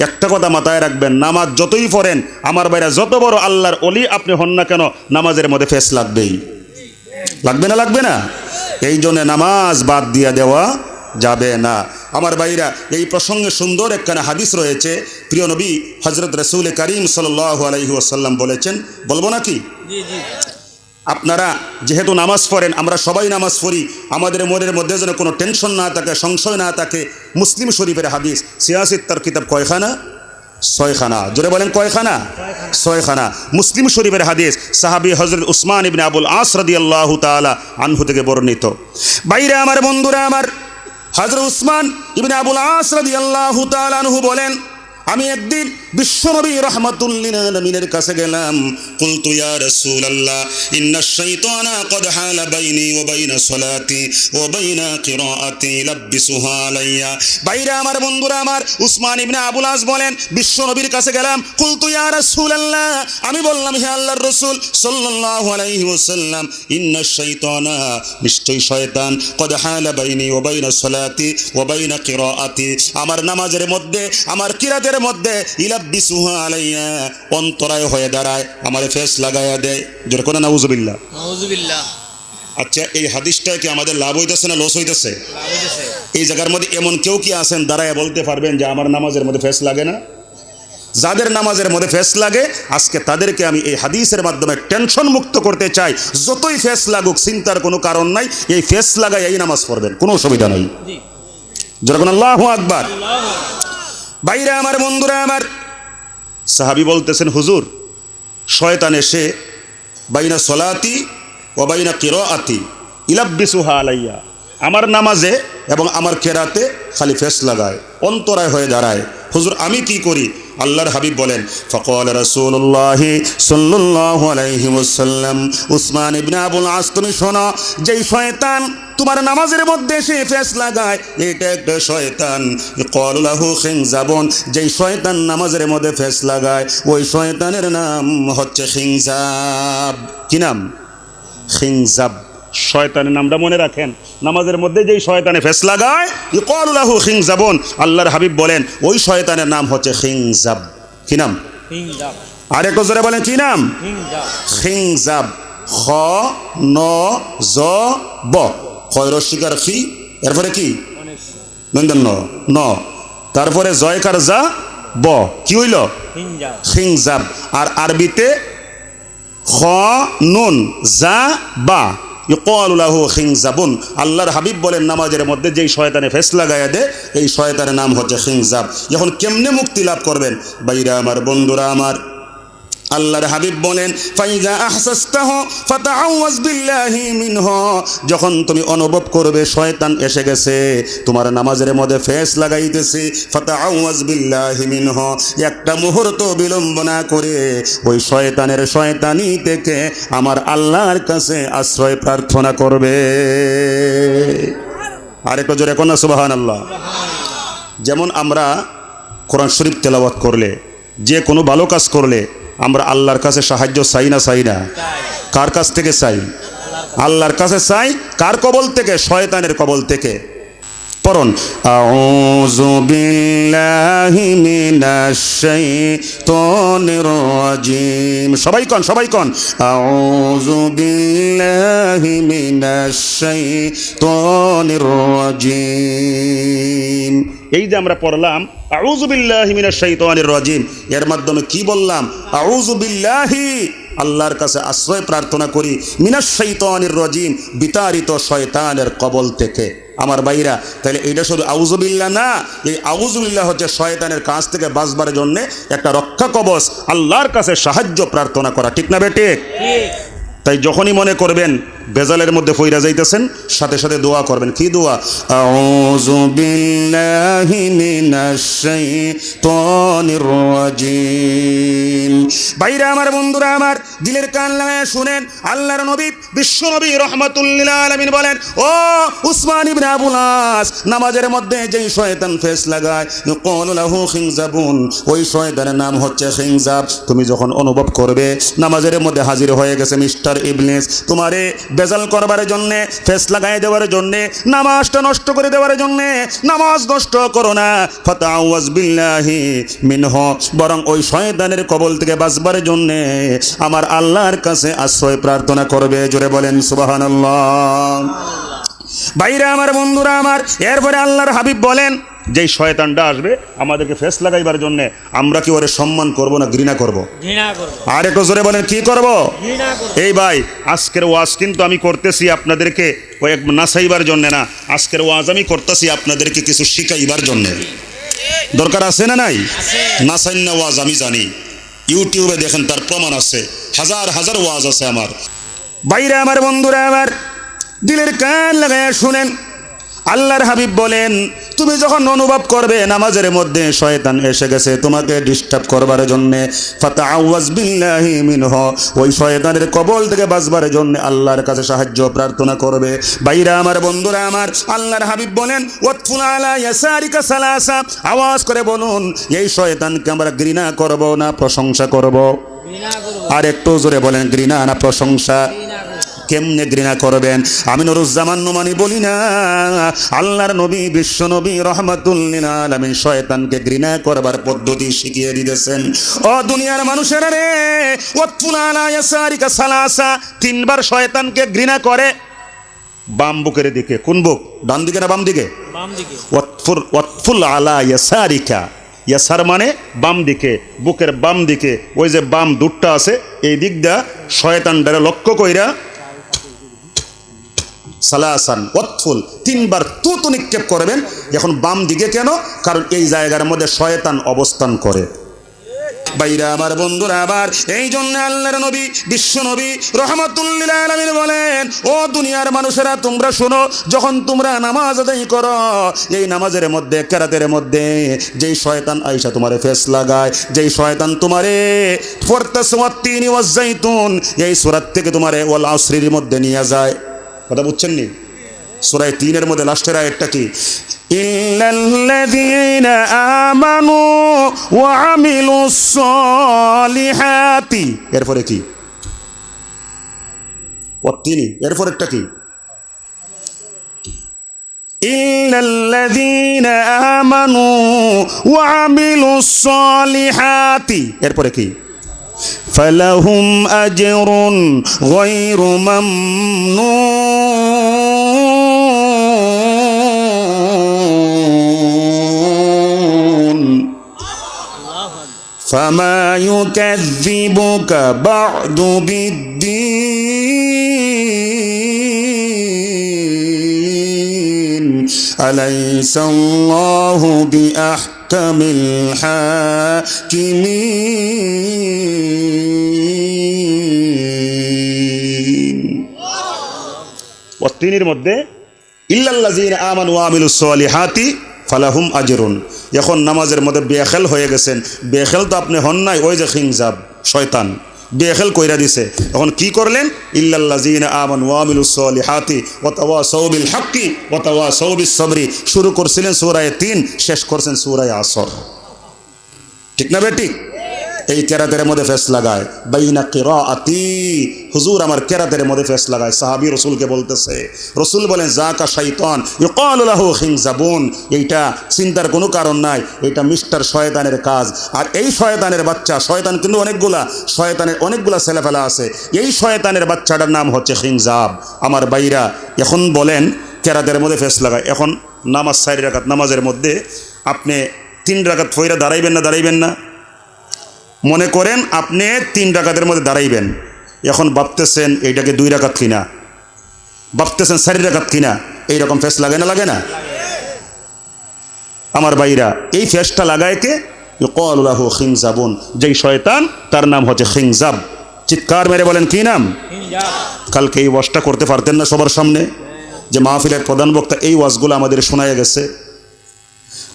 একটা কথা মাথায় রাখবেন, নামাজ যতই পড়েন, আমার বাইরে যত বড় আল্লাহর অলি আপনি হন না কেন, নামাজের মধ্যে ফেস লাগবেই। লাগবে না লাগবে না? এই জন্য নামাজ বাদ দিয়া দেওয়া যাবে না। আমার ভাইরা, এই প্রসঙ্গে সুন্দর একখানা হাদিস রয়েছে। প্রিয় নবী হজরত রসুল করিম সাল আলহি ওসাল্লাম বলেছেন, বলব নাকি? আপনারা যেহেতু নামাজ পড়েন, আমরা সবাই নামাজ পড়ি, আমাদের মনের মধ্যে যেন কোনো টেনশন না থাকে, সংশয় না থাকে। মুসলিম শরীফের হাদিস সিয়াসিদ তার কিতাব কয়খানা? ছয়খানা। জোরে বলেন কয়খানা? ছয়খানা। মুসলিম শরীফের হাদিস, সাহাবি হজরত উসমান ইবনে আবুল আস রাদি আল্লাহ তালা আনহু থেকে বর্ণিত। বাইরে আমার, বন্ধুরা আমার হজরত উসমান ইবনে আবুল আস রাদি আল্লাহ তালা আনহু বলেন, আমি একদিন বিশ্বনবী রহমাতুল্লিন কাছে গেলাম। কুলতু ইয়া রাসূলুল্লাহ, ইন্না শাইতানা হালা বাইনি ওয়া বাইনা ওয়া বাইনা কিরাআতি আলাইয়া। বাইরে আমার, বন্ধুরা আমার, উসমান ইবনে আবুল আস বলেন, বিশ্বনবীর কাছে গেলাম, কুলতু ইয়া রাসূলুল্লাহ। আমি বললাম, হে আল্লাহর রাসূল সাল্লাল্লাহু আলাইহি ওয়াসাল্লাম, ইন্না শাইতানা নিশ্চয়ই শয়তান, কদ হালা বাইনি ওয়া বাইনা সালাতি ওয়া বাইনা কিরাআতি। আমার নামাজের মধ্যে, আমার কিরাতের মধ্যে আলাইয়া অন্তরায় হয়ে দাঁড়ায় আমার ফেস লাগায়া দেয়। আচ্ছা এই হাদিসটা কি আমাদের লাভ হইতেছে না লস হইতেছে? এই জায়গার মধ্যে এমন কেউ কি আছেন দাঁড়ায় বলতে পারবেন যে আমার নামাজের মধ্যে ফেস লাগে না? যাদের নামাজের মধ্যে ফেস লাগে আজকে তাদেরকে আমি এই হাদিসের মাধ্যমে টেনশন মুক্ত করতে চাই। যতই ফেস লাগুক চিন্তার কোনো কারণ নাই। এই ফেস লাগাই এই নামাজ পড়বেন কোনো অসুবিধা নেই। যেরকম আল্লাহ আকবার। বাইরে আমার বন্ধুরা আমার সাহাবি বলতেছেন, হুজুর, শয়তান এসে বাইনা সলাতি ও বাইনা কিরাআতি ইলাব্বিসুহা আলাইয়া। আমার নামাজে এবং আমার কেরাতে খালি ফেস লাগায়, অন্তরায় হয়ে দাঁড়ায়। হুজুর, আমি কি করি? আল্লাহর হাবিব বলেন, ফকল রসুল্লাহ সাল্লাহ আলাইহি ওয়াসাল্লাম, উসমান ইবনে আবুল আস, তুমি শোনো, যেই শয়তান তোমার নামাজের মধ্যে সে ফেস লাগায়, এটা একটা শয়তান। কলাহু খিংজাবন যেই শয়তান নামাজের মধ্যে ফেস লাগায়, ওই শয়তানের নাম হচ্ছে খিংজাব কি নাম? খিংজাব শয়তানের নামটা মনে রাখেন। নামাজের মধ্যে যেই শয়তানে ফেস লাগায় ইকলাহু খিংজাবন আল্লাহর হাবিব বলেন ওই শয়তানের নাম হচ্ছে খিংজাব কি নাম? আর একটু জোরে বলেন কি নাম? খিংজাব খ ন জ ব। খয়র শিকার খি এরপরে কি? নন্দন ন। ন তারপরে জয়কার যা ব। কি হইল? খিংজাব আর আরবিতে খ নুন যা বা। ইকলাহু খিংজাবুন আল্লাহর হাবিব বলেন, নামাজের মধ্যে যেই শয়তানে ফেস লাগাইয়া দে, এই শয়তানের নাম হচ্ছে খিংজাব যখন কেমনে মুক্তি লাভ করবেন? বাইরা আমার বন্ধুরা আমার আল্লাহর হাবিব বলেন, ফাইজা আহসাস্তাহ ফাতাআওয়াজ বিল্লাহি মিনহ। যখন তুমি অনুভব করবে শয়তান এসে গেছে, তোমার নামাজের মধ্যে ফেস লাগাইতেছে, ফাতাআওয়াজ বিল্লাহি মিনহ। একটা মুহূর্ত বিলম্ব না করে ওই শয়তানের শয়তানি থেকে আমার আল্লাহর কাছে আশ্রয় প্রার্থনা করবে। আরেকটু জোরে কোন সুবহানাল্লাহ। যেমন আমরা কোরআন শরীফ তেলাওয়াত করলে, যে কোনো ভালো কাজ করলে আমরা আল্লাহর কাছে সাহায্য চাই না চাই না? কার কাছ থেকে চাই? আল্লাহর কাছে চাই? কার কবল থেকে? শয়তানের কবল থেকে। পড়ুন। আউযু বিল্লাহি মিনাশ শাইতানির রাজিম। সবাই কোন সবাই কোন। আউযু বিল্লাহি মিনাশ শাইতানির রাজিম। এই যে আমরা পড়লাম, আউযু বিল্লাহি মিনাশ শাইতানির রাজিম। এর মাধ্যমে কি বললাম? আউযু বিল্লাহি, আল্লাহর কাছে আশ্রয় প্রার্থনা করি। মিনাশ শাইতানির রাজিম, বিতাড়িত শয়তানের কবল থেকে। আমার ভাইরা তাহলে এটা শুধু আউজুবিল্লা না এই আউজবিল্লা হচ্ছে শয়তানের কাছ থেকে বাঁচবার জন্যে একটা রক্ষা কবচ আল্লাহর কাছে সাহায্য প্রার্থনা করা ঠিক না বেটে তাই যখনই মনে করবেন বেজালের মধ্যে ফইরা যাইতেছেন, সাথে সাথে দোয়া করবেন। কি দোয়া? আউযু বিল্লাহি মিনাশ শাইতানির রাজিম। ভাইরা আমার, বন্ধুরা আমার, দিলের কান লাগায় শুনেন, আল্লাহর নবী, বিশ্ব নবী রহমাতুল্লিল আলামিন বলেন, ও উসমান ইবনে আবুল আস নামাজের মধ্যে যেই শয়তান ফেস লাগায়, ইউকালু লাহু খিংজাবুন ওই শয়তানের নাম হচ্ছে খিংজাব তুমি যখন অনুভব করবে, নামাজের মধ্যে হাজির হয়ে গেছে মিস্টার ইবলিস, তোমারে বেজাল করবার জন্যে, ফেস লাগাই দেওয়ার জন্যে, নামাজটা নষ্ট করে দেওয়ার জন্যে, নামাজ নষ্ট করো না। ফাতাওয়াজ বিল্লাহি মিনহ। বরং ওই শয়তানের কবল থেকে বাঁচবার জন্যে আমার আল্লাহর কাছে আশ্রয় প্রার্থনা করবে। জোরে বলেন, সুবহানাল্লাহ। ভাইরা, আমার বন্ধুরা, আমার, এরপরে আল্লাহর হাবিব বলেন যেই শয়তানটা আসবে আমাদেরকে ফেস লাগাইবার জন্য আমরা কি ওরে সম্মান করব না ঘৃণা করব? ঘৃণা করব। আর একটু জোরে বলেন কি করব? ঘৃণা করব। এই ভাই আজকের ওয়াজ কিন্তু আমি করতেছি আপনাদেরকে ওই এক নাসাইবার জন্য না আজকের ওয়াজ আমি করতেছি আপনাদেরকে কিছু শিখাইবার জন্য। দরকার আছে না নাই? নাসাইন না ওয়াজ আমি জানি। ইউটিউবে দেখেন তার প্রমাণ আছে। হাজার হাজার ওয়াজ আছে আমার। বাইরে আমার বন্ধুরা আমার দিলের কান লাগায় শুনেন। আল্লাহর হাবিব বলেন তুমি যখন অনুভব করবে নামাজের মধ্যে শয়তান এসে গেছে তোমাকে ডিস্টার্ব করবার জন্যে ফাতা আওয়াজ বিল্লাহি মিনহ। ওই শয়তানের কবল থেকে বাঁচবার জন্য আল্লাহর কাছে সাহায্য প্রার্থনা করবে। বাইরা আমার বন্ধুরা আমার আল্লাহর হাবিব বলেন ওয়াতফুল আলা ইয়াসারিকা সালাসা। আওয়াজ করে বলুন এই শয়তানকে আমরা ঘৃণা করব না প্রশংসা করব? ঘৃণা করব। আর একটু জোরে বলেন ঘৃণা না প্রশংসা? কেমনে ঘৃণা করবেন? আমি নুরুজ্জামান নোমানি বলি না। আল্লাহর নবী বিশ্ব নবী রহমাতুল্লিল আলামিন শয়তানকে ঘৃণা করবার পদ্ধতি শিখিয়ে দিতেছেন। ও দুনিয়ার মানুষেরা রে সালাসা তিনবার শয়তানকে ঘৃণা করে। বাম বুকের দিকে কোন বুক? ডান দিকে না বাম দিকে? ওয়াতফুল আলা ইয়াসারিকা। ইয়াসার মানে বাম দিকে বুকের বাম দিকে ওই যে বাম দুটটা আছে এই দিক দা শয়তানটারে লক্ষ্য কইরা সালাসান ওয়াতফুল তিনবার তুতু নিক্ষেপ করবেন। এখন বাম দিকে কেন? কারণ এই জায়গার মধ্যে শয়তান অবস্থান করে। বাইরা আমার বন্ধুরা, আবার এই জন্য আল্লাহর নবী, বিশ্ব নবী রহমতুল্লিল বলেন, ও দুনিয়ার মানুষেরা, তোমরা শোনো, যখন তোমরা নামাজ আদায় করো, এই নামাজের মধ্যে, কেরাতের মধ্যে, যেই শয়তান আইসা তোমারে ফেস লাগায়, যেই শয়তান তোমারে ফরতাসওয়াত্তিনি ওয়াজ্জাইতুন এই সূরাত থেকে তোমারে ওয়াল আসরির মধ্যে নিয়ে যায়। কথা বুঝছেন নি সূরায় তিনের মধ্যে লাস্টের আয়াতটা কি? ইল্লাল্লাযীনা আমানু ওয়া আমিলুস সলিহাতি এরপরে কি? তিনি এরপরেরটা কি? ইল্লাল্লাযীনা আমানু ওয়া আমিলুস সলিহাতি এরপরে কি? فلهم أجر غير ممنون. فما يكذبك بعد بالدين. أليس الله بأحكم الحاكمين তিনের মধ্যে ইল্লাল্লাযিন আমানু ওয়া আমিলুস সলিহাতি ফালাহুম আজরুন এখন নামাজের মধ্যে বেখেল হয়ে গেছেন বেখেল তো আপনি হন নাই ওই যে খিংজাব শয়তান বেখেল কইরা দিছে। তখন কি করলেন? ইল্লাল্লাযিন ওয়া ওয়া বিল ওয়া সাবরি শুরু করছিলেন সূরা 3 শেষ করছেন সূরা আসর। ঠিক না বেটি? এই কেরাতের মধ্যে ফেস লাগায়। বাইনা কিরাআতি। হুজুর আমার কেরাতের মধ্যে ফেস লাগায়। সাহাবী রসুলকে বলতেছে, রসুল বলেন জাকা শাইতান ইউকালু লাহু খিনজাবুন। এইটা চিন্তার কোনো কারণ নাই এটা মিস্টার শয়তানের কাজ। আর এই শয়তানের বাচ্চা, শয়তান কিন্তু অনেকগুলা, শয়তানের অনেকগুলা ছেলেফেলা আছে। এই শয়তানের বাচ্চাটার নাম হচ্ছে খিংজাব আমার বাইরা এখন বলেন, কেরাতের মধ্যে ফেস লাগায়। এখন নামাজ চারি রাকাত নামাজের মধ্যে আপনি তিন রাকাত ফইরা দাঁড়াইবেন না দাঁড়াইবেন না? মনে করেন আপনি তিন রাকাতের মধ্যে দাঁড়াইবেন। এখন ভাবতেছেন এইটাকে দুই রাকাত কিনা? ভাবতেছেন চারি রাকাত কিনা? এইরকম ফেস লাগে না লাগে না? আমার বাইরা এই ফেসটা লাগায় কে? কলাহ খিংজাবুন যেই শয়তান তার নাম হচ্ছে খিংজাব চিৎকার মেরে বলেন কি নাম? কালকে এই ওয়াজটা করতে পারতেন না সবার সামনে। যে মাহফিলের প্রধান বক্তা এই ওয়াজগুলো আমাদের শোনায় গেছে।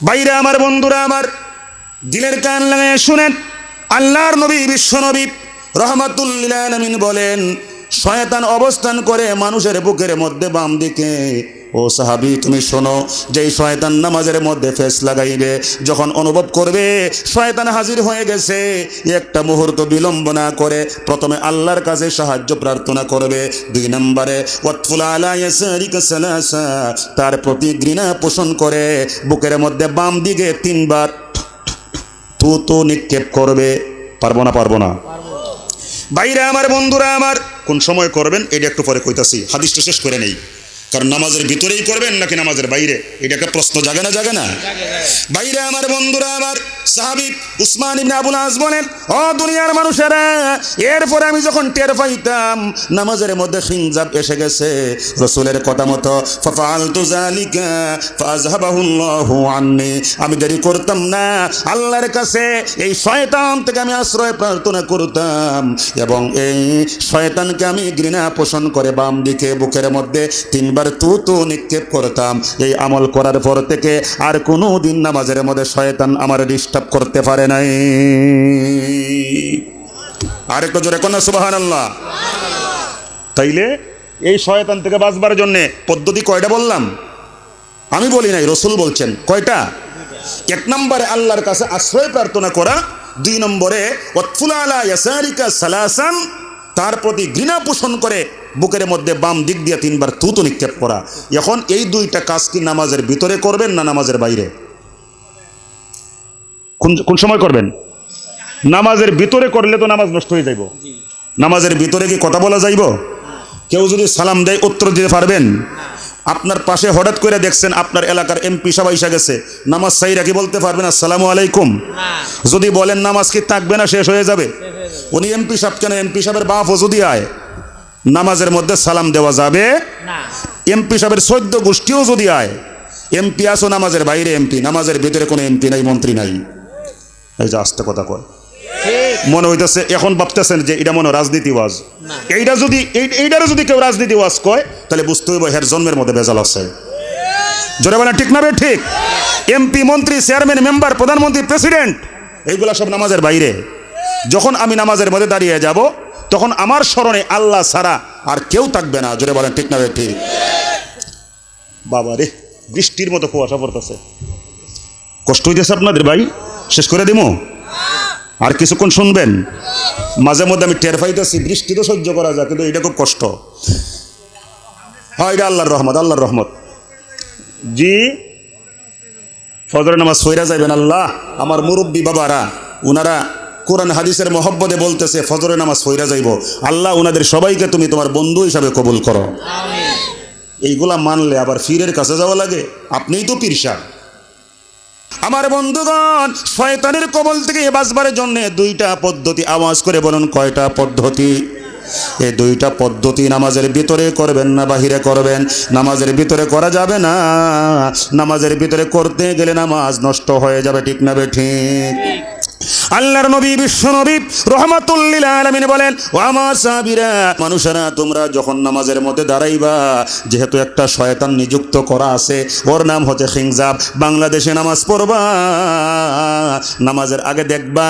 বাইরে আমার বন্ধুরা আমার দিলের কান লাগায় শুনেন। আল্লাহর নবী, বিশ্ব নবী রহমাতুল্লিল বলেন, শয়তান অবস্থান করে মানুষের বুকের মধ্যে বাম দিকে। ও সাহাবি, তুমি শোনো, যেই শয়তান নামাজের মধ্যে ফেস লাগাইবে, যখন অনুভব করবে শয়তান হাজির হয়ে গেছে, একটা মুহূর্ত বিলম্ব না করে প্রথমে আল্লাহর কাছে সাহায্য প্রার্থনা করবে। দুই নম্বরে তার প্রতি ঘৃণা পোষণ করে বুকের মধ্যে বাম দিকে তিনবার তু তু নিক্ষেপ করবে, পারব না পারব না। বাইরে আমার, বন্ধুরা আমার, কোন সময় করবেন, এটা একটু পরে কইতাছি। হাদিসটা শেষ করে নেই। কারণ নামাজের ভিতরেই করবেন নাকি নামাজের বাইরে? এটা একটা প্রশ্ন জাগে না জাগে না? বাইরে আমার বন্ধুরা, আমার সাহাবি উসমান ইবনে আবুল আজ বলেন ও দুনিয়ার মানুষেরা, এরপরে আমি যখন টের পাইতাম, নামাজের মধ্যে খিনজাব এসে গেছে। রসুলের কথা মতো ফাফালতু জালিকা ফাযহাবাহুল্লাহু আন্নি। আমি দেরি করতাম না। আল্লাহর কাছে এই শয়তান থেকে আমি আশ্রয় প্রার্থনা করতাম এবং এই শয়তানকে আমি ঘৃণা পোষণ করে বাম দিকে বুকের মধ্যে তিনবার তু তু নিক্ষেপ করতাম। এই আমল করার পর থেকে আর কোনো দিন নামাজের মধ্যে শয়তান আমার ডিস্টার্ব করতে পারে নাই। আরেকটু জোরে কোন সুবাহান আল্লাহ তাইলে এই শয়তান থেকে বাঁচবার জন্য পদ্ধতি কয়টা বললাম? আমি বলি নাই, রসুল বলছেন। কয়টা? এক নম্বরে আল্লাহর কাছে আশ্রয় প্রার্থনা করা, দুই নম্বরে সালাসান তার প্রতি ঘৃণা পোষণ করে বুকের মধ্যে বাম দিক দিয়ে তিনবার তুতো নিক্ষেপ করা। এখন এই দুইটা কাজ কি নামাজের ভিতরে করবেন না নামাজের বাইরে? কোন কোন সময় করবেন? নামাজের ভিতরে করলে তো নামাজ নষ্ট হয়ে যাইব। নামাজের ভিতরে কি কথা বলা যাইব? কেউ যদি সালাম দেয় উত্তর দিতে পারবেন? আপনার পাশে হঠাৎ করে দেখছেন আপনার এলাকার এমপি সবাই এসে গেছে। নামাজ সাইরা কি বলতে পারবেন? আসসালামু আলাইকুম। যদি বলেন নামাজ কি থাকবে না শেষ হয়ে যাবে। হয়ে। উনি এমপি সাহেব কেন? এমপি সাহেবের বাপও যদি আয়। নামাজের মধ্যে সালাম দেওয়া যাবে? এমপি সাহেবের চোদ্দ গোষ্ঠীও যদি আয় এমপি আসো নামাজের বাইরে এমপি। নামাজের ভিতরে কোনো এমপি নাই মন্ত্রী নাই। এই যে আস্তে কথা কয়। মনে হইতেছে এখন ভাবতেছেন যে এটা মনে রাজনীতি ওয়াজ এইটা যদি এই- এইটারও যদি কেউ রাজনীতি ওয়াজ কয় তাহলে বুঝতে হইব হের জন্মের মধ্যে বেজাল আছে। জোরে বলেন ঠিক না ঠিক। এমপি মন্ত্রী চেয়ারম্যান মেম্বার প্রধানমন্ত্রী প্রেসিডেন্ট এইগুলা সব নামাজের বাইরে। যখন আমি নামাজের মধ্যে দাঁড়িয়ে যাব তখন আমার স্মরণে আল্লাহ ছাড়া আর কেউ থাকবে না। জোরে বলেন, ঠিক না ঠিক। বাবা রে, বৃষ্টির মতো কুয়াশা পড়তেছে। কষ্ট হইতেছে আপনাদের ভাই? শেষ করে দিমু? আর কিছুক্ষণ শুনবেন। মাঝে মধ্যে আমি টের পাইতেছি, বৃষ্টি তো সহ্য করা যায়, কিন্তু এটা খুব কষ্ট। হয় এটা আল্লাহর রহমত আল্লাহর রহমত। জি, ফজরের নামাজ সইরা যাইবেন আল্লাহ। আমার মুরব্বী বাবারা, উনারা কোরআন হাদিসের মহব্বতে বলতেছে ফজরের নামাজ সইরা যাইব। আল্লাহ ওনাদের সবাইকে তুমি তোমার বন্ধু হিসাবে কবুল করো। এইগুলা মানলে আবার ফিরের কাছে যাওয়া লাগে? আপনিই তো পীরসা আমার বন্ধুগণ শয়তানের কবল থেকে বাঁচবার জন্য দুইটা পদ্ধতি আওয়াজ করে বলুন কয়টা পদ্ধতি? এই দুইটা পদ্ধতি নামাজের ভিতরে করবেন না বাহিরে করবেন? নামাজের ভিতরে করা যাবে না? নামাজের ভিতরে করতে গেলে নামাজ নষ্ট হয়ে যাবে ঠিক না বে ঠিক? আল্লাহর নবী, বিশ্ব নবী রহমাতুল্লিল আলমিন বলেন, ও আমার সাবিরা মানুষেরা, তোমরা যখন নামাজের মধ্যে দাঁড়াইবা, যেহেতু একটা শয়তান নিযুক্ত করা আছে, ওর নাম হচ্ছে খিংজাব বাংলাদেশে নামাজ পড়বা, নামাজের আগে দেখবা,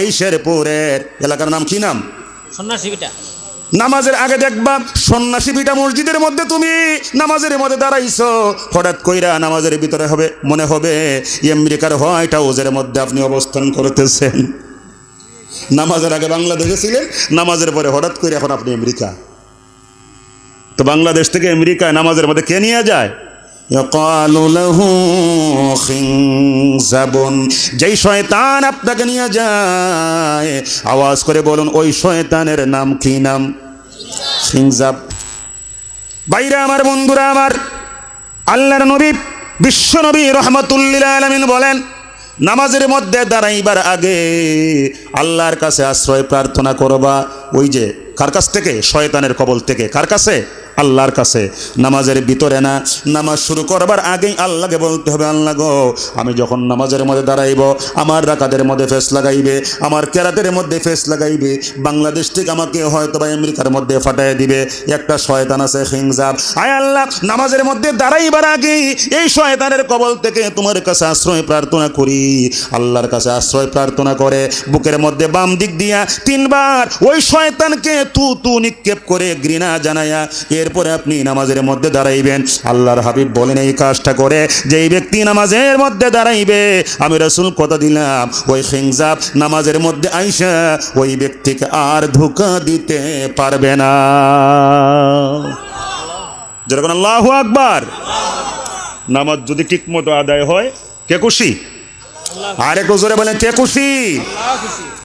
এই শেরপুরের এলাকার নাম কি নাম? সন্ন্যাসীটা নামাজের আগে দেখবা সন্ন্যাসী দুইটা মসজিদের মধ্যে তুমি নামাজের মধ্যে দাঁড়াইছো। হঠাৎ কইরা নামাজের ভিতরে হবে, মনে হবে আমেরিকার হোয়াইট হাউসের মধ্যে আপনি অবস্থান করতেছেন। নামাজের আগে বাংলাদেশে ছিলেন, নামাজের পরে হঠাৎ করে এখন আপনি আমেরিকা। তো বাংলাদেশ থেকে আমেরিকা নামাজের মধ্যে কে নিয়ে যায়? যেই শয়তান আপনাকে নিয়ে যায়, আওয়াজ করে বলুন, ওই শয়তানের নাম কি নাম? খিংজাব বাইরে আমার বন্ধুরা আমার, আল্লাহর নবী, বিশ্ব নবী রহমতুল্লিল আলমিন বলেন, নামাজের মধ্যে দাঁড়াইবার আগে আল্লাহর কাছে আশ্রয় প্রার্থনা করবা। ওই যে, কার কাছ থেকে? শয়তানের কবল থেকে। কার কাছে? আল্লাহর কাছে। নামাজের ভিতরে না, নামাজ শুরু করবার আগেই আল্লাহকে বলতে হবে, আল্লাহ গো, আমি যখন নামাজের মধ্যে দাঁড়াইব, আমার রাকাতের মধ্যে ফেস লাগাইবে, আমার কেরাতের মধ্যে ফেস লাগাইবে, বাংলাদেশ থেকে আমাকে হয়তো বা আমেরিকার মধ্যে ফাটাই দিবে। একটা শয়তান আছে হিংজাব। আয় আল্লাহ, নামাজের মধ্যে দাঁড়াইবার আগেই এই শয়তানের কবল থেকে তোমার কাছে আশ্রয় প্রার্থনা করি। আল্লাহর কাছে আশ্রয় প্রার্থনা করে, বুকের মধ্যে বাম দিক দিয়া তিনবার ওই শয়তানকে তু তু নিক্ষেপ করে ঘৃণা জানায়া এরপরে আপনি নামাজের মধ্যে দাঁড়াইবেন। আল্লাহর হাবিব বলেন, এই কাজটা করে যে এই ব্যক্তি নামাজের মধ্যে দাঁড়াইবে, আমি রসুল কথা দিলাম, ওই খেংজাব নামাজের মধ্যে আইসা ওই ব্যক্তিকে আর ধোকা দিতে পারবে না। যেরকম আল্লাহ আকবার। নামাজ যদি ঠিক মতো আদায় হয়, কে খুশি? আল্লাহ আর একটু জোরে বলেন, কে খুশি?